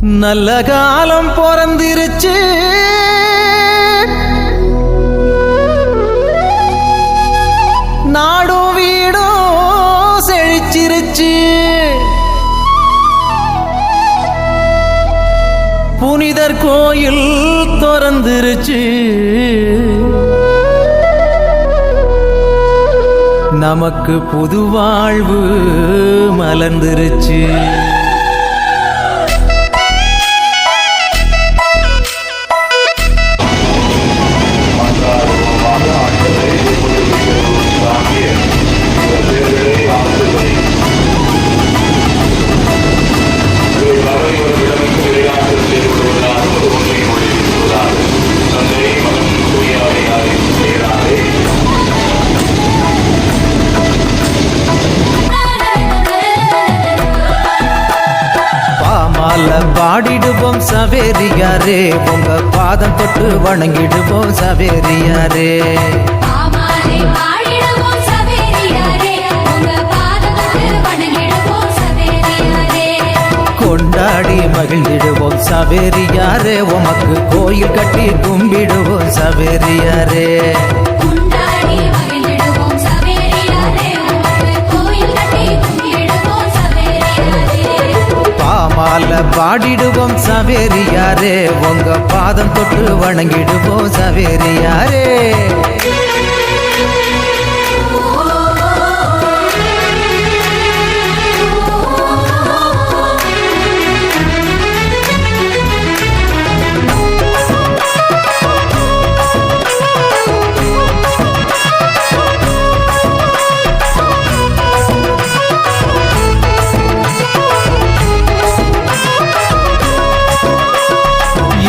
நல்ல காலம் பிறந்திருச்சு. நாடும் வீடும் செழிச்சிருச்சு. புனிதர் கோயில் திறந்துருச்சு. நமக்கு புது வாழ்வு மலர்ந்துருச்சு. சவேரியாரே உங்க பாதம் தொட்டு வணங்கிடுவோம் சவேரியாரே கொண்டாடி மகிழ்ந்திடுவோம் சவேரியாரே உமக்கு கோயில் கட்டி கும்பிடுவோம் சவேரியாரே பால பாடிடுவோம் சவேரியாரே. உங்க பாதம் தொட்டு வணங்கிடுவோம் சவேரியாரே.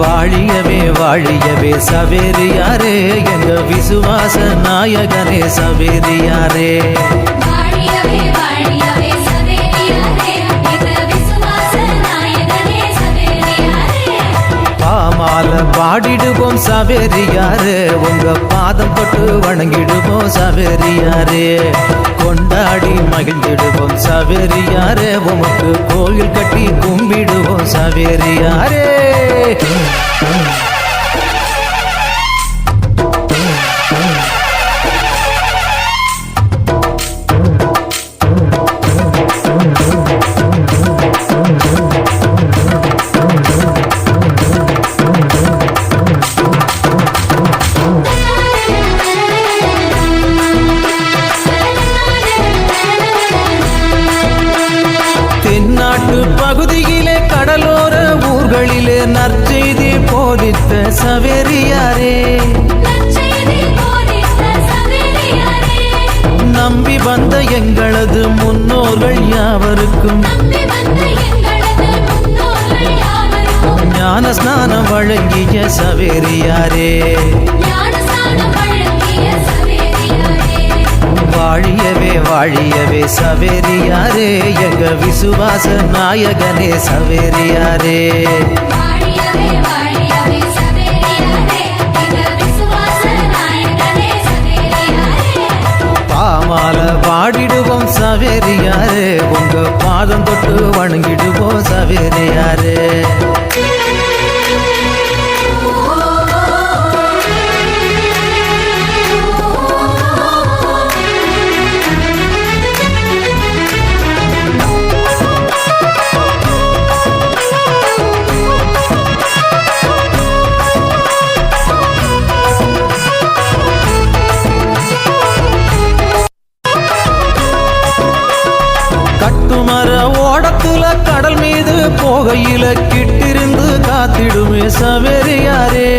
வாழியவே வாழியவே சவேரியாரே எங்க விசுவாச நாயகனே சவேரியாரே பாமால பாடிடுவோம் சவேரியாரே உங்க பாதம் தொட்டு வணங்கிடுவோம் சவேரியாரே கொண்டாடி மகிழ்ந்திடுவோம் சவேரியாரே உமக்கு கோயில் கட்டி கும்பிடுவோம் சவேரியாரே தென்னாட்டு சவேரியாரே. நம்பி வந்த எங்களது முன்னோர்கள் யாவருக்கும் ஞான ஸ்நானம் வழங்கிய சவேரியாரே. வாழியவே வாழியவே சவேரியாரே. எங்க விசுவாச நாயகனே சவேரியாரே. தவிர யாரு கோவையில கிட்டிருந்து காத்திடுமே சவேரியாரே.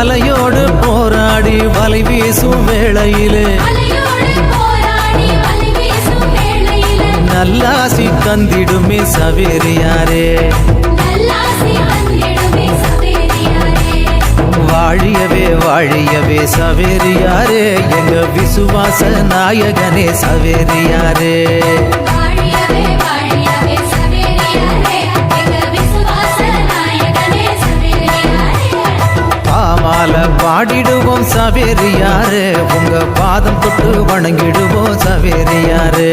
அலையோடு போராடி வலை வீசும் வேளையிலே. நல்லாசி கந்திடுமே சவேரியாரே. வாழியவே வாழிய வாழியவே சவேரியாரே எங்க விசுவாச நாயகனே சவேரியாரே பாமால பாடிடுவோம் சவேரியாரே உங்க பாதம் தொட்டு வணங்கிடுவோம் சவேரியாரே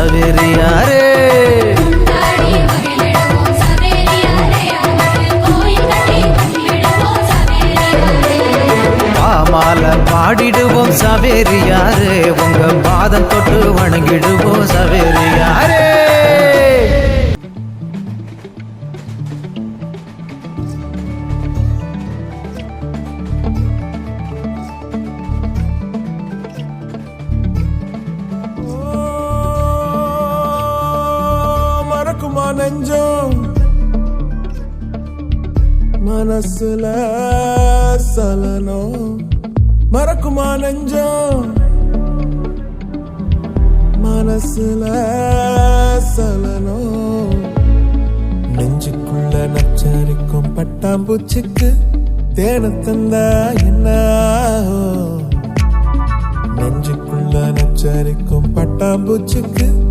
சவேரியாரே பாமால பாடிடுவோம் சவேரியாரே. உங்க பாதம் தொட்டு வணங்கிடுவோம் சவேரியாரே. மனசுல சலனம். மறக்குமா நெஞ்சம்? மனசுல சலனம். நெஞ்சுக்குள்ள நச்சரிக்கும் பட்டாம்பூச்சிக்கு தேன தந்தா என்ன நெஞ்சுக்குள்ள நச்சரிக்கும் பட்டாம்பூச்சிக்கு